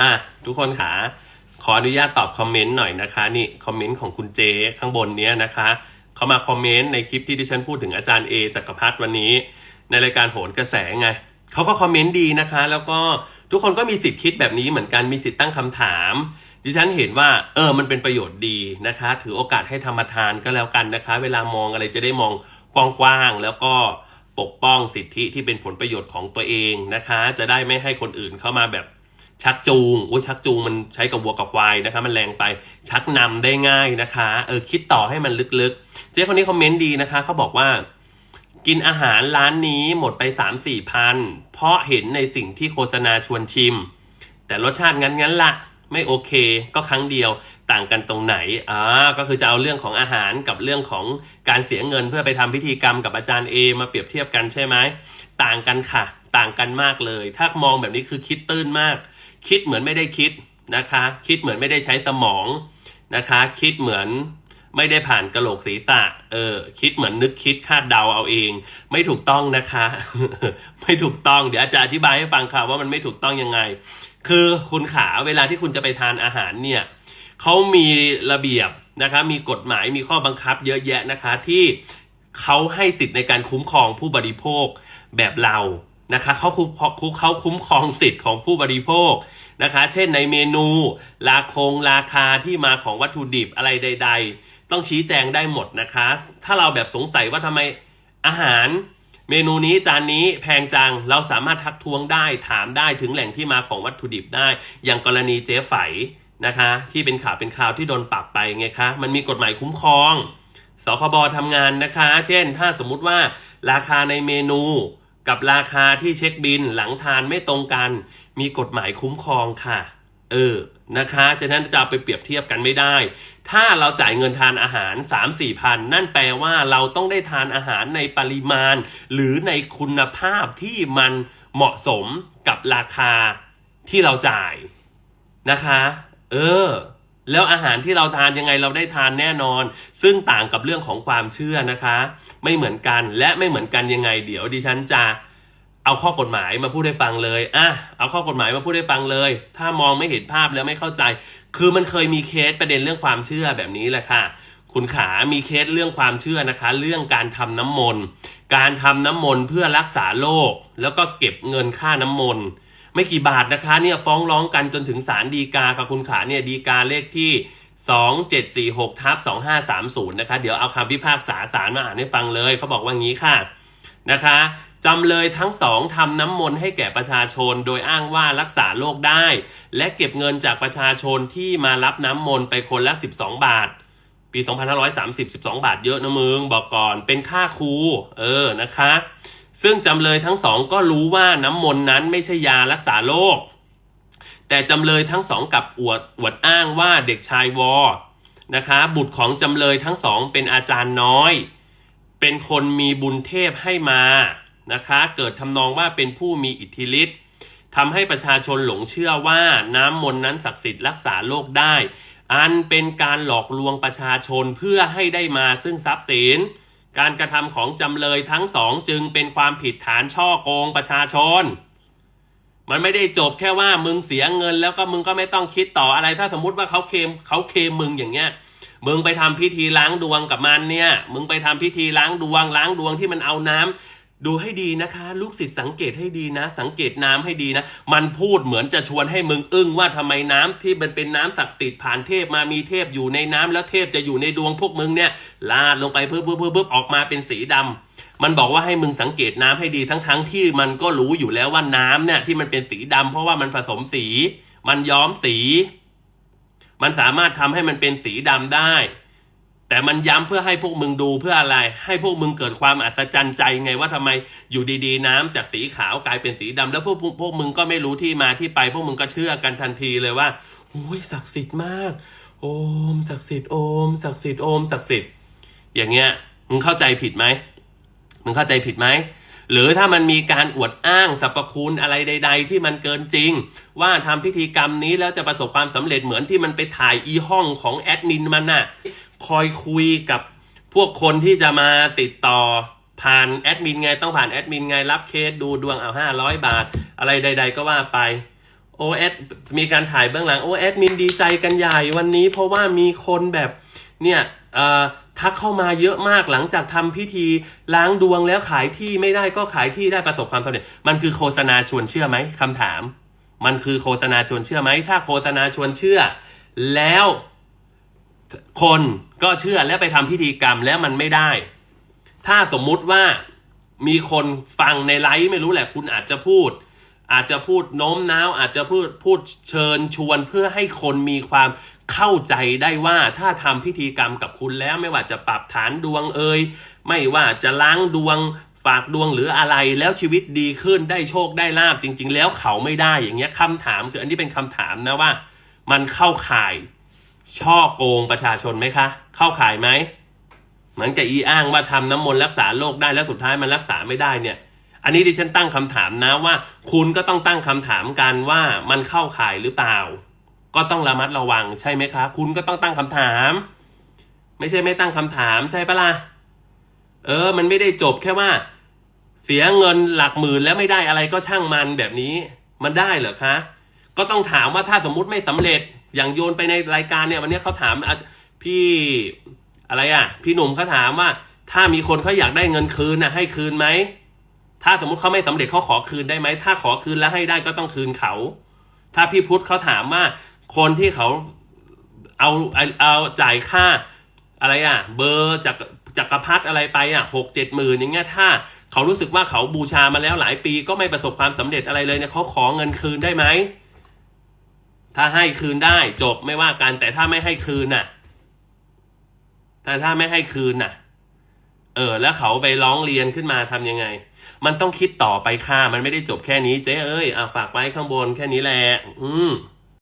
อะทุกคนขาขออนุญาตตอบคอมเมนต์หน่อยนะคะ นี่คอมเมนต์ของคุณเจข้างบนเนี้ยนะคะเขามาคอมเมนต์ในคลิปที่ดิฉันพูดถึงอาจารย์เอจักรพัฒน์วันนี้ ในรายการโหนกระแสไงเขาก็คอมเมนต์ดีนะคะ แล้วก็ทุกคนก็มีสิทธิ์คิดแบบนี้เหมือนกันมีสิทธิ์ตั้งคำถาม ดิฉันเห็นว่าเออมันเป็นประโยชน์ดีนะคะ ถือโอกาสให้ธรรมทานก็แล้วกันนะคะ เวลามองอะไรจะได้มองกว้างๆแล้วก็ปกป้องสิทธิที่เป็นผลประโยชน์ของตัวเองนะคะ จะได้ไม่ให้คนอื่นเข้ามาแบบ ชักจูงอุ้ยชักจูงมันใช้กับวัวกับควายนะคะ มันแรงไปชักนำได้ง่ายนะคะ เออคิดต่อให้มันลึกๆ เจ๊คนนี้คอมเมนต์ดีนะคะเขาบอกว่า กินอาหารร้านนี้หมดไป3 4พันเพราะเห็นในสิ่งที่โฆษณาชวนชิม แต่รสชาติงั้นงั้นๆละไม่โอเค ก็ครั้งเดียวต่างกันตรงไหนอ่าก็คือจะเอาเรื่องของอาหารกับเรื่องของการเสียเงินเพื่อไปทำพิธีกรรมกับอาจารย์เอมาเปรียบเทียบกันใช่ไหมต่างกันค่ะ ต่างกันมากเลย ถ้ามองแบบนี้คือคิดตื้นมาก คิดเหมือนไม่ได้คิดนะคะ คิดเหมือนไม่ได้ใช้สมองนะคะ คิดเหมือนไม่ได้ผ่านกระโหลกศีรษะ เออ คิดเหมือนนึกคิดคาดเดาเอาเอง ไม่ถูกต้องนะคะ ไม่ถูกต้อง เดี๋ยวอาจารย์อธิบายให้ฟังค่ะว่ามันไม่ถูกต้องยังไง คือคุณขาเวลาที่คุณจะไปทานอาหารเนี่ยเขามีระเบียบนะคะ มีกฎหมาย มีข้อบังคับเยอะแยะนะคะที่เขาให้สิทธิ์ในการคุ้มครองผู้บริโภคแบบเรา นะคะเขาคุ้มเขาคุ้มครองสิทธิ์ของผู้บริโภคนะคะ เช่นในเมนูราคงราคาที่มาของวัตถุดิบอะไรใด ๆ ต้องชี้แจงได้หมดนะคะ ถ้าเราแบบสงสัยว่าทำไมอาหาร เมนูนี้จานนี้แพงจังเราสามารถทักท้วงได้ถามได้ถึงแหล่งที่มาของวัตถุดิบได้ อย่างกรณีเจ๊ไฝนะคะ ที่เป็นข่าวเป็นข่าวที่โดนปรับไปไงคะมันมีกฎหมายคุ้มครองสคบทำงานนะคะ เช่น ถ้าสมมุติว่าราคาในเมนู กับราคาที่เช็คบินหลังทานไม่ตรงกัน มีกฎหมายคุ้มครองค่ะ เออนะคะฉะนั้นจะเอาไปเปรียบเทียบกันไม่ได้ ถ้าเราจ่ายเงินทานอาหาร 3 4พันนั่นแปลว่าเราต้องได้ทานอาหารในปริมาณ หรือในคุณภาพที่มันเหมาะสมกับราคาที่เราจ่ายนะคะ เออ แล้วอาหารที่เราทานยังไงเราได้ทานแน่นอน ซึ่งต่างกับเรื่องของความเชื่อนะคะ ไม่เหมือนกันและไม่เหมือนกันยังไง เดี๋ยวดิฉันจะเอาข้อกฎหมายมาพูดให้ฟังเลยอะเอาข้อกฎหมายมาพูดให้ฟังเลย ถ้ามองไม่เห็นภาพแล้วไม่เข้าใจ คือมันเคยมีเคสประเด็นเรื่องความเชื่อแบบนี้แหละค่ะ คุณขามีเคสเรื่องความเชื่อนะคะ เรื่องการทำน้ำมนต์ การทำน้ำมนต์เพื่อรักษาโรคแล้วก็เก็บเงินค่าน้ำมนต์ ไม่กี่บาทนะคะเนี่ยฟ้องร้องกันจนถึงศาลฎีกาค่ะคุณขาเนี่ยฎีกาเลขที่ 2746ทับ2530นะคะเดี๋ยวเอาคำพิพากษาศาลมาอ่านให้ฟังเลยเขาบอกว่างี้ค่ะนะคะจำเลยทั้งสองทำน้ำมนต์ให้แก่ประชาชน โดยอ้างว่ารักษาโรคได้ และเก็บเงินจากประชาชนที่มารับน้ำมนต์ไปคนละ 12 บาท ปี 2530 12 บาทเยอะนะมึง บอกก่อนเป็นค่าครูเออนะคะ ซึ่งจำเลยทั้งสองก็รู้ว่าน้ำมนต์นั้นไม่ใช่ยารักษาโรคแต่จำเลยทั้งสองกับอวดอวดอ้างว่าเด็กชายวอนะคะบุตรของจำเลยทั้งสองเป็นอาจารย์น้อย เป็นคนมีบุญเทพให้มานะคะเกิดทำนองว่าเป็นผู้มีอิทธิฤทธิ์ทำให้ประชาชนหลงเชื่อว่าน้ำมนต์นั้นศักดิ์สิทธิ์รักษาโรคได้ อันเป็นการหลอกลวงประชาชนเพื่อให้ได้มาซึ่งทรัพย์สิน การกระทำของจำเลยทั้งสองจึงเป็นความผิดฐานช่อโกงประชาชน มันไม่ได้จบแค่ว่ามึงเสียเงิน แล้วก็มึงก็ไม่ต้องคิดต่ออะไร ถ้าสมมุติว่าเขาเคมเขาเคมมึงอย่างเงี้ย มึงไปทำพิธีล้างดวงกับมันเนี่ย มึงไปทำพิธีล้างดวงล้างดวงที่มันเอาน้ำ ดูให้ดีนะคะ ลูกศิษย์สังเกตให้ดีนะ สังเกตน้ำให้ดีนะ มันพูดเหมือนจะชวนให้มึงอึ้งว่าทำไมน้ำที่มันเป็นน้ำศักดิ์สิทธิ์ผ่านเทพมามีเทพอยู่ในน้ำแล้วเทพจะอยู่ในดวงพวกมึงเนี่ยลาดลงไปเพิ่มเพิ่มเพิ่มออกมาเป็นสีดำมันบอกว่าให้มึงสังเกตน้ำให้ดีทั้งทั้งๆที่มันก็รู้อยู่แล้วว่าน้ำเนี่ยที่มันเป็นสีดำเพราะว่ามันผสมสี มันย้อมสี มันสามารถทำให้มันเป็นสีดำได้ แต่มันย้ำเพื่อให้พวกมึงดูเพื่ออะไร ให้พวกมึงเกิดความอัศจรรย์ใจไงว่าทำไมอยู่ดีๆ น้ำจากสีขาวกลายเป็นสีดำแล้วพวกพวกพวกมึงก็ไม่รู้ที่มาที่ไป พวกมึงก็เชื่อกันทันทีเลยว่าโอ้ยศักดิ์สิทธิ์มาก โอมศักดิ์สิทธิ์โอมศักดิ์สิทธิ์โอมศักดิ์สิทธิ์อย่างเงี้ยมึงเข้าใจผิดไหมมึงเข้าใจผิดไหมหรือถ้ามันมีการอวดอ้างสรรพคุณอะไรใด ๆ ที่มันเกินจริง ว่าทำพิธีกรรมนี้แล้วจะประสบความสำเร็จเหมือนที่มันไปถ่ายอีห้องของแอดมินมันน่ะ คอยคุยกับพวกคนที่จะมาติดต่อผ่านแอดมินไงต้องผ่านแอดมินไงรับเคสดูดวงเอาห้าร้อยบาท อะไรใด ๆ ก็ว่าไปโอเอสมีการถ่ายเบื้องหลังโอเอสมินดีใจกันใหญ่วันนี้ เพราะว่ามีคนแบบเนี่ยทักเข้ามาเยอะมากหลังจากทำพิธีล้างดวงแล้วขายที่ไม่ได้ก็ขายที่ได้ประสบความสำเร็จ มันคือโฆษณาชวนเชื่อไหมคำถาม มันคือโฆษณาชวนเชื่อไหมถ้าโฆษณาชวนเชื่อ แล้ว คนก็เชื่อแล้วไปทำพิธีกรรมแล้วมันไม่ได้ ถ้าสมมุติว่ามีคนฟังในไลฟ์ไม่รู้แหละ คุณอาจจะพูด อาจจะพูดโน้มน้าว อาจจะพูดพูดเชิญชวนเพื่อให้คนมีความเข้าใจได้ว่าถ้าทำพิธีกรรมกับคุณแล้วไม่ว่าจะปรับฐานดวงเอ่ยไม่ว่าจะล้างดวงฝากดวงหรืออะไรแล้วชีวิตดีขึ้นได้โชคได้ลาบจริง ๆ แล้วเขาไม่ได้อย่างเงี้ยคำถามคืออันนี้เป็นคำถามนะว่า มันเข้าข่าย ช่อโกงประชาชนไหมคะ เข้าขายไหมเหมือนกับอีอ้างว่าทำน้ำมนต์รักษาโรคได้แล้วสุดท้ายมันรักษาไม่ได้เนี่ย อันนี้ดิฉันตั้งคำถามนะว่า คุณก็ต้องตั้งคำถามกันว่ามันเข้าข่ายหรือเปล่า ก็ต้องระมัดระวังใช่ไหมคะ คุณก็ต้องตั้งคำถาม ไม่ใช่ไม่ตั้งคำถามใช่ปะล่ะเออ มันไม่ได้จบแค่ว่า เสียเงินหลักหมื่นแล้วไม่ได้อะไรก็ช่างมันแบบนี้ มันได้เหรอคะ ก็ต้องถามว่าถ้าสมมุติไม่สำเร็จ อย่างโยนไปในรายการเนี่ยวันนี้เขาถามพี่อะไรอะ พี่หนุ่มเขาถามว่า ถ้ามีคนเขาอยากได้เงินคืนนะให้คืนไหมถ้าสมมติเขาไม่สำเร็จเขาขอคืนได้ไหมถ้าขอคืนแล้วให้ได้ก็ต้องคืนเขา ถ้าพี่พุทธเขาถามว่า คนที่เขาเอาเอาเอาจ่ายค่าอะไรอะ เบอร์จากจักรพัฒอะไรไปอะหกเจ็ดหมื่นอย่างเงี้ยถ้าเขารู้สึกว่าเขาบูชามาแล้วหลายปีก็ไม่ประสบความสำเร็จอะไรเลยเนี่ยเขาขอเงินคืนได้ไหม ถ้าให้คืนได้จบไม่ว่ากัน แต่ถ้าไม่ให้คืนน่ะ แต่ถ้าไม่ให้คืนน่ะ เออ แล้วเขาไปร้องเรียนขึ้นมาทำยังไง มันต้องคิดต่อไปค่ะ มันไม่ได้จบแค่นี้เจ๊เอ้ยอะฝากไว้ข้างบนแค่นี้แหละ อืม